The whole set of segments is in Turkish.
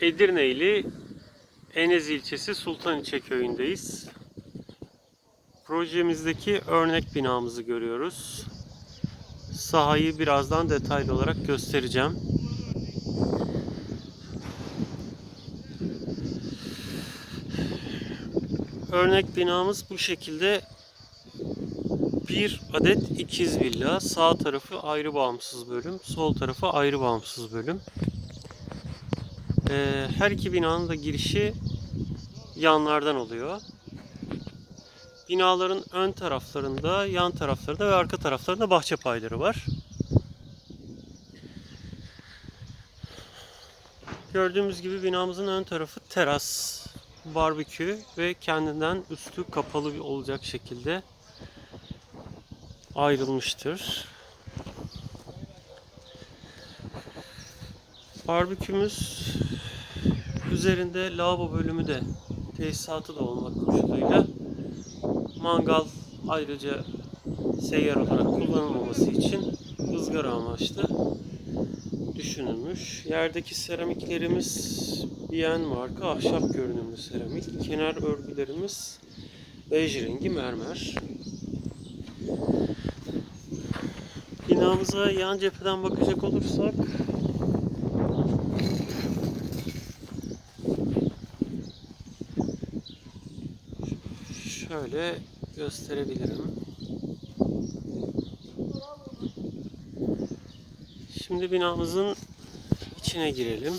Edirne ili Enez ilçesi Sultaniçe köyündeyiz. Projemizdeki örnek binamızı görüyoruz. Sahayı birazdan detaylı olarak göstereceğim. Örnek binamız bu şekilde bir adet ikiz villa. Sağ tarafı ayrı bağımsız bölüm, sol tarafı ayrı bağımsız bölüm. Ee, her iki binanın da girişi yanlardan oluyor. Binaların ön taraflarında, yan taraflarında ve arka taraflarında bahçe payları var. Gördüğümüz gibi binamızın ön tarafı teras, barbekü ve kendinden üstü kapalı olacak şekilde ayrılmıştır. Barbekümüz üzerinde lavabo bölümü de tesisatı da olmak koşuluyla mangal ayrıca seyyar olarak kullanılmaması için ızgara amaçlı düşünülmüş. Yerdeki seramiklerimiz Bien marka ahşap görünümlü seramik. Kenar örgülerimiz bej rengi mermer. Binamıza yan cepheden bakacak olursak şöyle gösterebilirim. Şimdi binamızın içine girelim.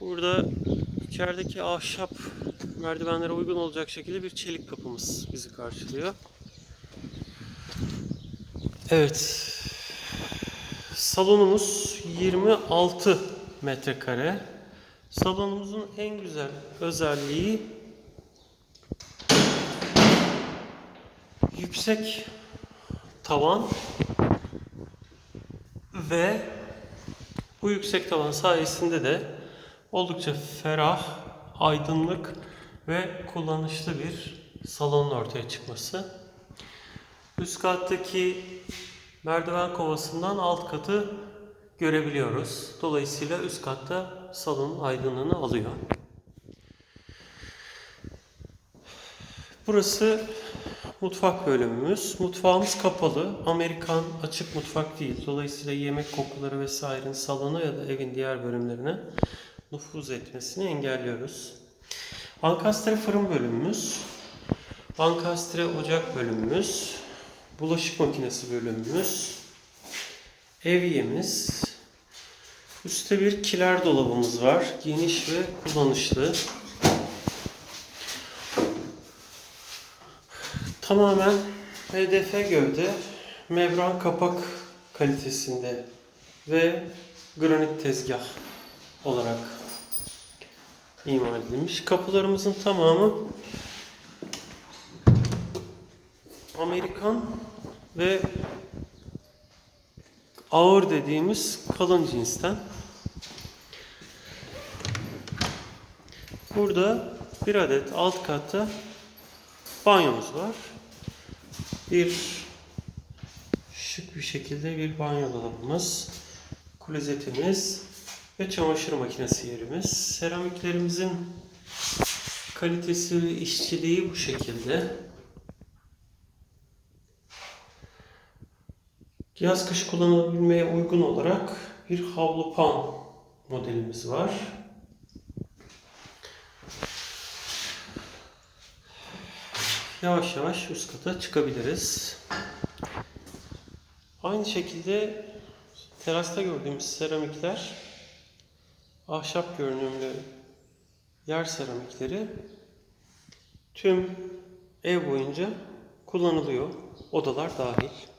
Burada içerideki ahşap merdivenlere uygun olacak şekilde bir çelik kapımız bizi karşılıyor. Evet. Salonumuz 26 metrekare. Salonumuzun en güzel özelliği yüksek tavan ve bu yüksek tavan sayesinde de oldukça ferah, aydınlık ve kullanışlı bir salonun ortaya çıkması. Üst kattaki merdiven kovasından alt katı görebiliyoruz. Dolayısıyla üst katta salonun aydınlığını alıyor. Burası mutfak bölümümüz. Mutfağımız kapalı. Amerikan açık mutfak değil. Dolayısıyla yemek kokuları vesairenin salona ya da evin diğer bölümlerine nüfuz etmesini engelliyoruz. Ankastre fırın bölümümüz. Ankastre ocak bölümümüz. Bulaşık makinesi bölümümüz. Evyemiz. Üstte bir kiler dolabımız var. Geniş ve kullanışlı. Tamamen HDF gövde, membran kapak kalitesinde ve granit tezgah olarak imal edilmiş. Kapılarımızın tamamı Amerikan ve ağır dediğimiz kalın cinsten. Burada bir adet alt katta banyomuz var. Bir şık bir şekilde bir banyo dolabımız, klozetimiz ve çamaşır makinesi yerimiz. Seramiklerimizin kalitesi ve işçiliği bu şekilde. Yaz kış kullanılabilmeye uygun olarak bir havlu pan modelimiz var. Yavaş yavaş üst kata çıkabiliriz. Aynı şekilde terasta gördüğümüz seramikler ahşap görünümlü yer seramikleri tüm ev boyunca kullanılıyor. Odalar dahil.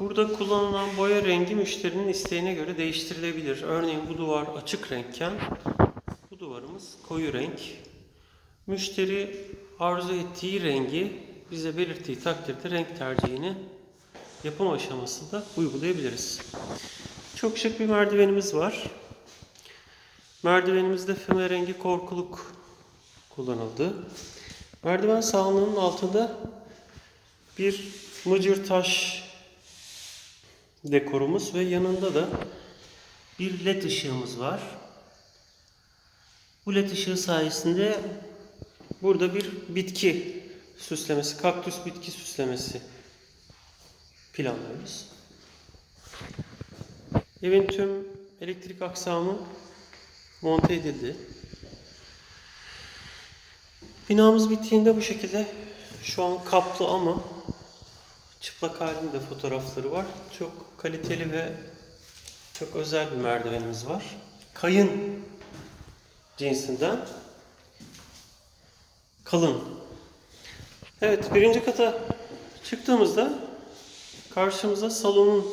Burada kullanılan boya rengi müşterinin isteğine göre değiştirilebilir. Örneğin bu duvar açık renkken bu duvarımız koyu renk. Müşteri arzu ettiği rengi bize belirttiği takdirde renk tercihini yapım aşamasında uygulayabiliriz. Çok şık bir merdivenimiz var. Merdivenimizde füme rengi korkuluk kullanıldı. Merdiven sağlığının altında bir mıcır taş dekorumuz ve yanında da bir led ışığımız var. Bu led ışığı sayesinde burada bir bitki süslemesi, kaktüs bitki süslemesi planlıyoruz. Evin tüm elektrik aksamı monte edildi. Binamız bittiğinde bu şekilde şu an kaplı ama çıplak halinde fotoğrafları var. Çok kaliteli ve çok özel bir merdivenimiz var. Kayın cinsinden kalın. Evet birinci kata çıktığımızda karşımıza salonun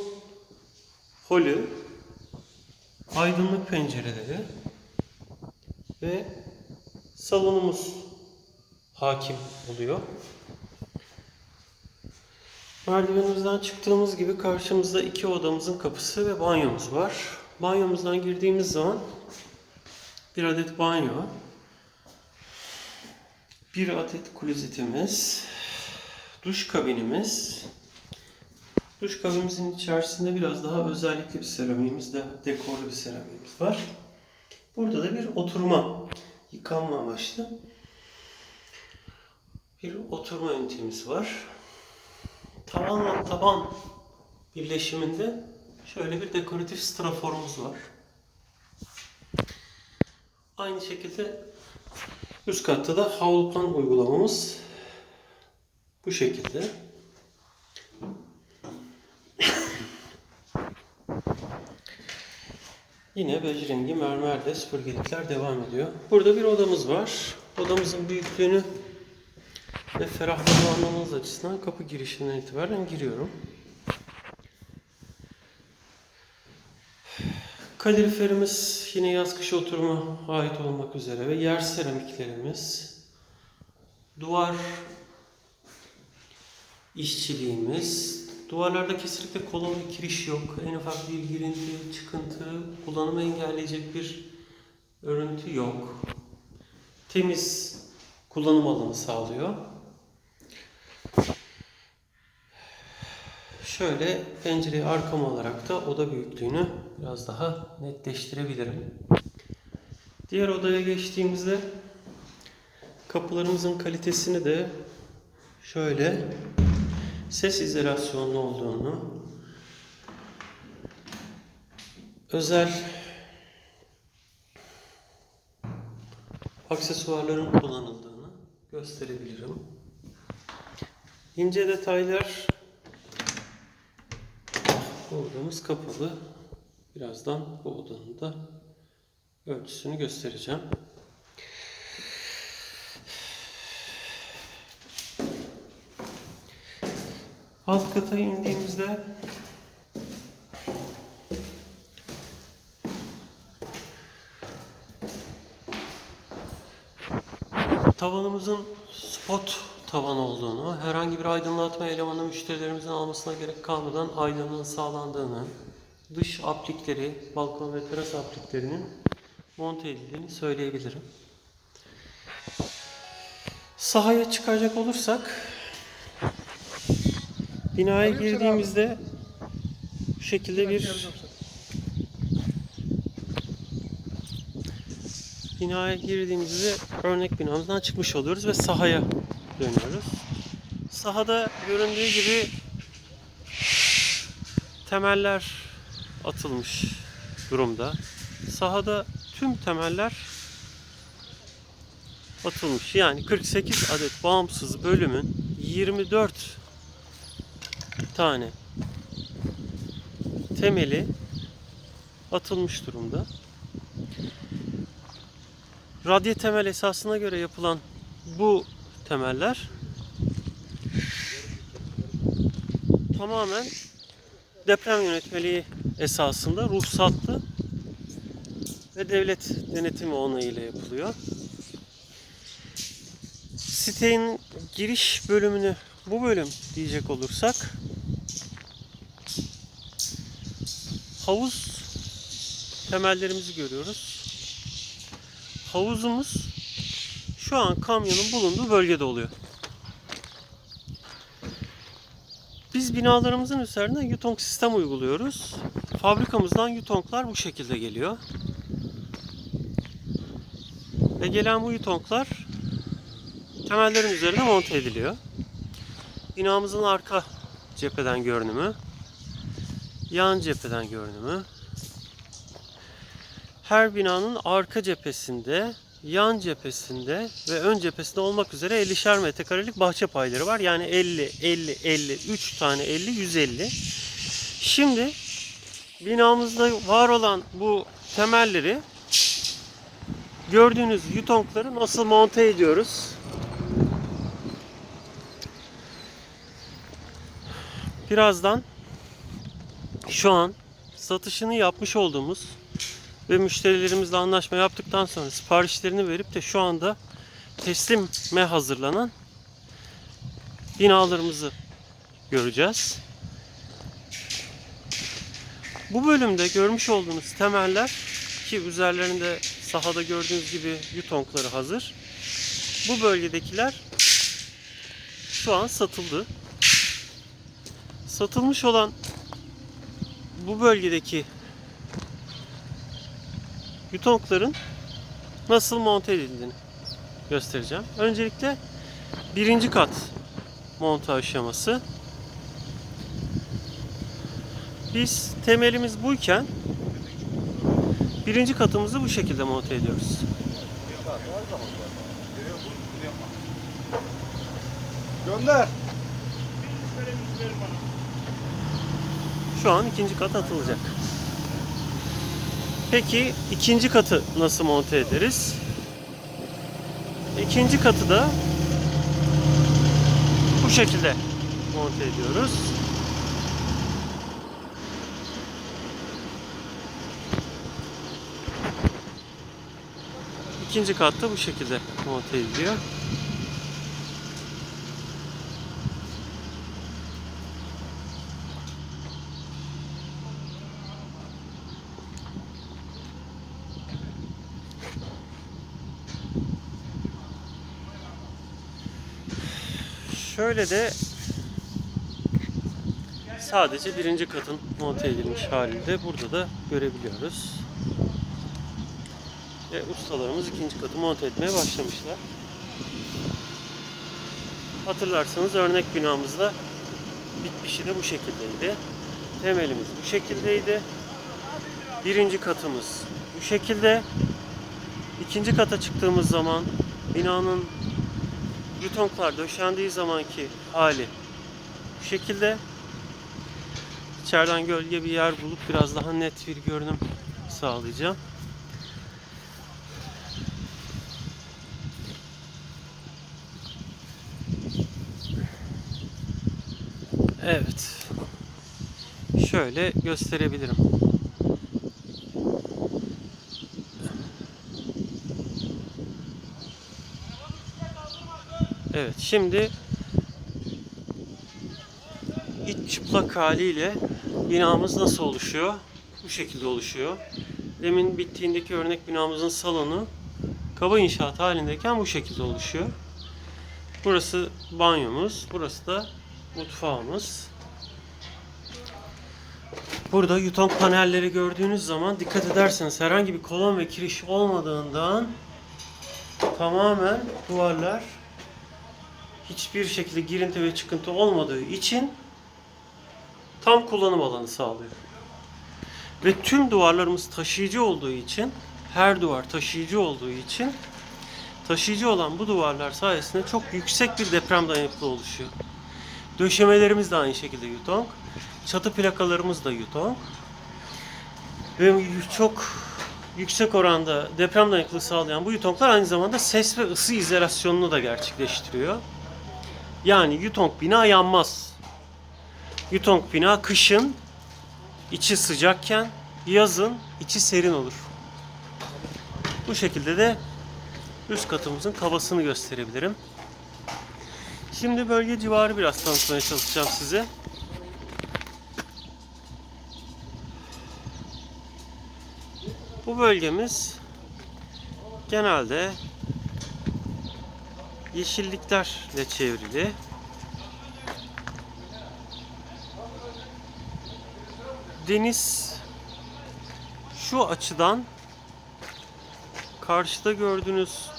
holü, aydınlık pencereleri ve salonumuz hakim oluyor. Merdivenimizden çıktığımız gibi karşımızda iki odamızın kapısı ve banyomuz var. Banyomuzdan girdiğimiz zaman bir adet banyo, bir adet klozetimiz, duş kabinimiz, duş kabinimizin içerisinde biraz daha özellikli bir seramiğimiz de dekorlu bir seramiğimiz var. Burada da bir oturma, yıkanma amaçlı bir oturma ünitemiz var. Tavanla taban birleşiminde şöyle bir dekoratif straforumuz var. Aynı şekilde üst katta da havlu plan uygulamamız bu şekilde. Yine bej rengi mermerde süpürgelikler devam ediyor. Burada bir odamız var. Odamızın büyüklüğünü ve ferahlığını anlamanız açısından kapı girişinden itibaren giriyorum. Kaloriferimiz yine yaz kış oturuma ait olmak üzere ve yer seramiklerimiz, duvar işçiliğimiz, duvarlarda kesinlikle kolon kiriş yok. En ufak bir girinti, çıkıntı, kullanımı engelleyecek bir örüntü yok. Temiz kullanım alanı sağlıyor. Şöyle pencereyi arkama alarak da oda büyüklüğünü biraz daha netleştirebilirim. Diğer odaya geçtiğimizde kapılarımızın kalitesini de şöyle ses izolasyonlu olduğunu, özel aksesuarların kullanıldığını gösterebilirim. İnce detaylar odamız kapalı. Birazdan bu odanın da ölçüsünü göstereceğim. Alt kata indiğimizde tavanımızın spot tavan olduğunu, herhangi bir aydınlatma elemanı müşterilerimizin almasına gerek kalmadan aydınlığın sağlandığını, dış aplikleri, balkon ve teras apliklerinin monte edildiğini söyleyebilirim. Sahaya çıkacak olursak binaya girdiğimizde bu şekilde bir binaya girdiğimizde örnek binamızdan çıkmış oluyoruz ve sahaya dönüyoruz. Sahada göründüğü gibi temeller atılmış durumda. Sahada tüm temeller atılmış. Yani 48 adet bağımsız bölümün 24 tane temeli atılmış durumda. Radye temel esasına göre yapılan bu temeller tamamen deprem yönetmeliği esasında ruhsatlı ve devlet denetimi onayıyla yapılıyor. Sitenin giriş bölümünü bu bölüm diyecek olursak havuz temellerimizi görüyoruz. Havuzumuz şu an kamyonun bulunduğu bölgede oluyor. Biz binalarımızın üzerine Yutong sistem uyguluyoruz. Fabrikamızdan Yutonglar bu şekilde geliyor. Ve gelen bu Yutonglar temellerin üzerine monte ediliyor. Binamızın arka cepheden görünümü, yan cepheden görünümü. Her binanın arka cephesinde, yan cephesinde ve ön cephesinde olmak üzere 50'şer metrekarelik bahçe payları var. Yani 50, 50, 50, 3 tane 50, 150. Şimdi binamızda var olan bu temelleri gördüğünüz yutongları nasıl monte ediyoruz? Birazdan şu an satışını yapmış olduğumuz ve müşterilerimizle anlaşma yaptıktan sonra siparişlerini verip de şu anda teslime hazırlanan binalarımızı göreceğiz. Bu bölümde görmüş olduğunuz temeller ki üzerlerinde sahada gördüğünüz gibi yutongları hazır. Bu bölgedekiler şu an satıldı. Satılmış olan bu bölgedeki yutongların nasıl monte edildiğini göstereceğim. Öncelikle birinci kat monte aşaması. Biz temelimiz buyken birinci katımızı bu şekilde monte ediyoruz. Gönder. Şu an ikinci kat atılacak. Peki ikinci katı nasıl monte ederiz? İkinci katı da bu şekilde monte ediyoruz. İkinci kat da bu şekilde monte ediliyor. Şöyle de sadece birinci katın monte edilmiş halinde burada da görebiliyoruz. Ve ustalarımız ikinci katı monte etmeye başlamışlar. Hatırlarsanız örnek binamızda bitmişi de bu şekildeydi. Temelimiz bu şekildeydi. Birinci katımız bu şekilde. İkinci kata çıktığımız zaman binanın yutonglar döşendiği zamanki hali bu şekilde. İçeriden gölge bir yer bulup biraz daha net bir görünüm sağlayacağım. Evet. Şöyle gösterebilirim. Evet şimdi iç çıplak haliyle binamız nasıl oluşuyor? Bu şekilde oluşuyor. Demin bittiğindeki örnek binamızın salonu kaba inşaat halindeyken bu şekilde oluşuyor. Burası banyomuz, burası da mutfağımız. Burada yuton panelleri gördüğünüz zaman dikkat ederseniz herhangi bir kolon ve kiriş olmadığından tamamen duvarlar hiçbir şekilde girinti ve çıkıntı olmadığı için tam kullanım alanı sağlıyor. Ve tüm duvarlarımız taşıyıcı olduğu için, her duvar taşıyıcı olduğu için taşıyıcı olan bu duvarlar sayesinde çok yüksek bir deprem dayanıklı oluşuyor. Döşemelerimiz de aynı şekilde yutong. Çatı plakalarımız da yutong. Ve çok yüksek oranda deprem dayanıklılığı sağlayan bu yutonglar aynı zamanda ses ve ısı izolasyonunu da gerçekleştiriyor. Yani yutong bina yanmaz. Yutong bina kışın içi sıcakken yazın içi serin olur. Bu şekilde de üst katımızın kabasını gösterebilirim. Şimdi bölge civarı biraz tanıtmaya çalışacağım size. Bu bölgemiz genelde yeşilliklerle çevrili. deniz şu açıdan karşıda gördüğünüz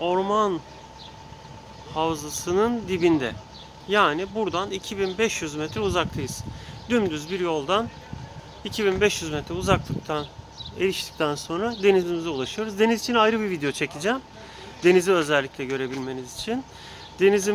orman havzasının dibinde. Yani buradan 2500 metre uzaktayız. Dümdüz bir yoldan 2500 metre uzaklıktan eriştikten sonra denizimize ulaşıyoruz. Deniz için ayrı bir video çekeceğim. Denizi özellikle görebilmeniz için. Denizimiz